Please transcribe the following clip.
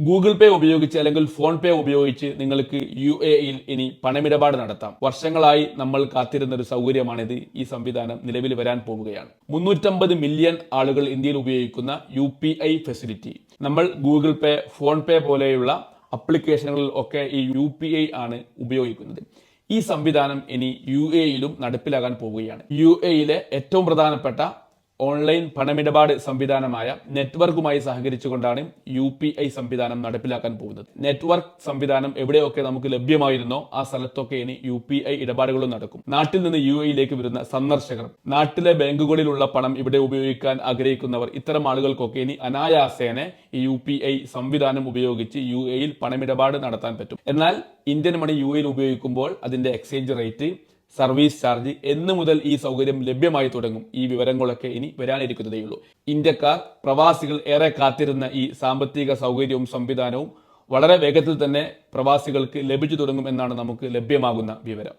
Google പേ ഉപയോഗിച്ച് അല്ലെങ്കിൽ phone പേ ഉപയോഗിച്ച് നിങ്ങൾക്ക് യു എ ഇയിൽ ഇനി പണമിടപാട് നടത്താം. വർഷങ്ങളായി നമ്മൾ കാത്തിരുന്ന ഒരു സൗകര്യമാണിത്. ഈ സംവിധാനം നിലവിൽ വരാൻ പോവുകയാണ്. മുന്നൂറ്റമ്പത് മില്യൺ ആളുകൾ ഇന്ത്യയിൽ ഉപയോഗിക്കുന്ന യു പി ഐ ഫെസിലിറ്റി. നമ്മൾ ഗൂഗിൾ പേ ഫോൺ പേ പോലെയുള്ള അപ്ലിക്കേഷനുകളിൽ ഒക്കെ ഈ യു പി ഐ ആണ് ഉപയോഗിക്കുന്നത്. ഈ സംവിധാനം ഇനി യു എയിലും നടപ്പിലാകാൻ പോവുകയാണ്. യു എയിലെ ഏറ്റവും പ്രധാനപ്പെട്ട ഓൺലൈൻ പണമിടപാട് സംവിധാനമായ നെറ്റ്വർക്കുമായി സഹകരിച്ചുകൊണ്ടാണ് യു പി ഐ സംവിധാനം നടപ്പിലാക്കാൻ പോകുന്നത്. നെറ്റ്വർക്ക് സംവിധാനം എവിടെയൊക്കെ നമുക്ക് ലഭ്യമായിരുന്നോ ആ സ്ഥലത്തൊക്കെ ഇനി യു പി ഐ ഇടപാടുകളും നടക്കും. നാട്ടിൽ നിന്ന് യു എയിലേക്ക് വരുന്ന സന്ദർശകർ നാട്ടിലെ ബാങ്കുകളിലുള്ള പണം ഇവിടെ ഉപയോഗിക്കാൻ ആഗ്രഹിക്കുന്നവർ ഇത്തരം ആളുകൾക്കൊക്കെ ഇനി അനായാസേന യു പി ഐ സംവിധാനം ഉപയോഗിച്ച് യു എയിൽ പണമിടപാട് നടത്താൻ പറ്റും. എന്നാൽ ഇന്ത്യൻ മണി യു എയിൽ ഉപയോഗിക്കുമ്പോൾ അതിന്റെ എക്സ്ചേഞ്ച് റേറ്റ് സർവീസ് ചാർജ് എന്ന് മുതൽ ഈ സൗകര്യം ലഭ്യമായി തുടങ്ങും. ഈ വിവരങ്ങളൊക്കെ ഇനി വരാനിരിക്കുന്നതേയുള്ളൂ. ഇന്ത്യക്കാർ പ്രവാസികൾ ഏറെ കാത്തിരുന്ന ഈ സാമ്പത്തിക സൗകര്യവും സംവിധാനവും വളരെ വേഗത്തിൽ തന്നെ പ്രവാസികൾക്ക് ലഭിച്ചു തുടങ്ങും എന്നാണ് നമുക്ക് ലഭ്യമാകുന്ന വിവരം.